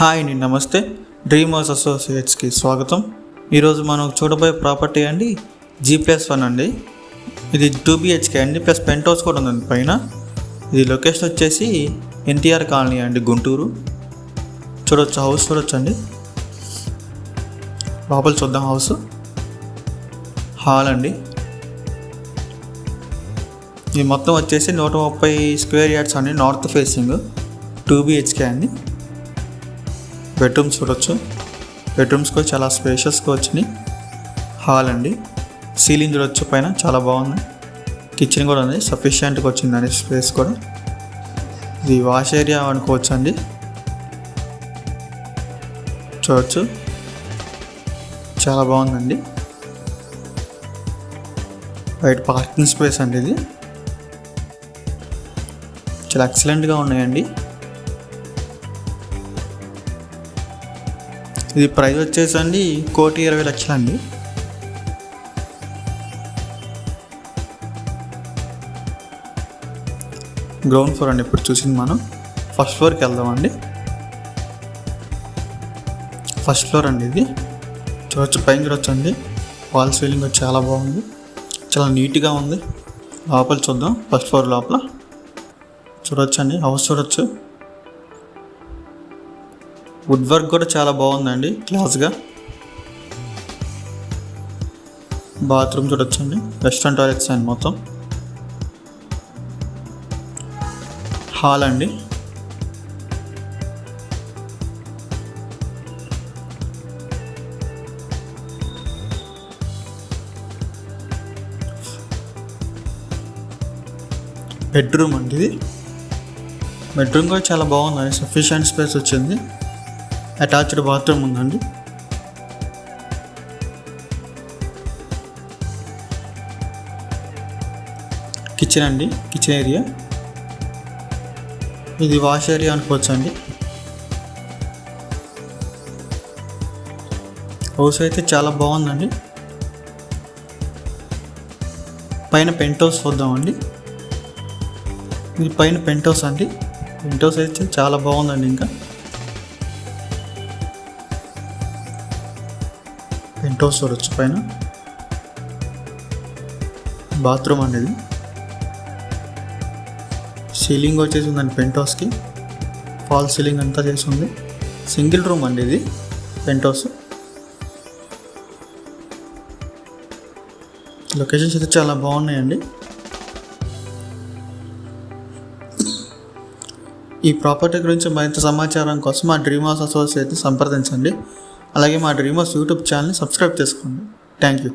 Hi అండి నమస్తే. Dream అసోసియేట్స్కి స్వాగతం. ఈరోజు మనం చూడబోయే ప్రాపర్టీ అండి జీ ప్లస్ వన్ అండి. ఇది టూ బిహెచ్కే అండి ప్లస్ పెంట్ హౌస్ కూడా ఉందండి పైన. ఇది లొకేషన్ వచ్చేసి ఎన్టీఆర్ కాలనీ అండి గుంటూరు. చూడొచ్చు హౌస్ చూడొచ్చు అండి. లోపల చూద్దాం హౌస్. హాల్ అండి. ఇది మొత్తం వచ్చేసి నూట ముప్పై స్క్వేర్ యార్డ్స్ అండి నార్త్ ఫేసింగ్. టూ బిహెచ్కే అండి. బెడ్రూమ్స్ చూడొచ్చు. బెడ్రూమ్స్ కూడా చాలా స్పేషియస్గా వచ్చినాయి. హాల్ అండి. సీలింగ్ చూడొచ్చు పైన చాలా బాగుంది. కిచెన్ కూడా ఉంది. సఫిషియెంట్గా వచ్చిందండి స్పేస్ కూడా. ఇది వాష్ ఏరియా అనుకోవచ్చు అండి. చూడొచ్చు. చాలా బాగుందండి. బయట పార్కింగ్ స్పేస్ అండి ఇది. చాలా ఎక్సలెంట్గా ఉన్నాయండి. ఇది ప్రైస్ వచ్చేసండి కోటి ఇరవై లక్షలండి. గ్రౌండ్ ఫ్లోర్ అండి ఇప్పుడు చూసింది మనం. ఫస్ట్ ఫ్లోర్కి వెళ్దామండి. ఫస్ట్ ఫ్లోర్ అండి ఇది. చూడొచ్చు పైన చూడొచ్చు అండి వాల్ సీలింగ్ చాలా బాగుంది. చాలా నీట్గా ఉంది. లోపల చూద్దాం. ఫస్ట్ ఫ్లోర్ లోపల. చూడొచ్చు అండి హౌస్ చూడొచ్చు. వుడ్ వర్క్ కూడా చాలా బాగుందండి క్లాస్గా. బాత్రూమ్ చూడొచ్చండి వెస్ట్రన్ టాయిలెట్స్ అండి మొత్తం. హాల్ అండి. బెడ్రూమ్ అండి ఇది. బెడ్రూమ్ కూడా చాలా బాగుందండి సఫిషియంట్ స్పేస్ వచ్చింది. అటాచ్డ్ బాత్రూమ్ ఉందండి. కిచెన్ అండి కిచెన్ ఏరియా. ఇది వాష్ ఏరియా అనుకోవచ్చు అండి హౌస్ అయితే చాలా బాగుందండి. పైన పెంట్ హౌస్ చూద్దామండి. ఇది పైన పెంట్ హౌస్ అండి. పెంట్ హౌస్ అయితే చాలా బాగుందండి ఇంకా. పెంట్ హౌస్ చూడొచ్చు పైన. బాత్రూమ్ అండి ఇది సీలింగ్ వచ్చేసి ఉందండి పెంట్ హౌస్కి. ఫాల్ సీలింగ్ అంతా చేసి ఉంది. సింగిల్ రూమ్ అండి ఇది పెంట్ హౌస్. లొకేషన్స్ అయితే చాలా బాగున్నాయండి. ఈ ప్రాపర్టీ గురించి మరింత సమాచారం కోసం మా డ్రీమ్ హౌస్ అసోసియేట్ని సంప్రదించండి. అలాగే మా డ్రీమర్స్ యూట్యూబ్ ఛానల్ని సబ్స్క్రైబ్ చేసుకోండి. Thank you.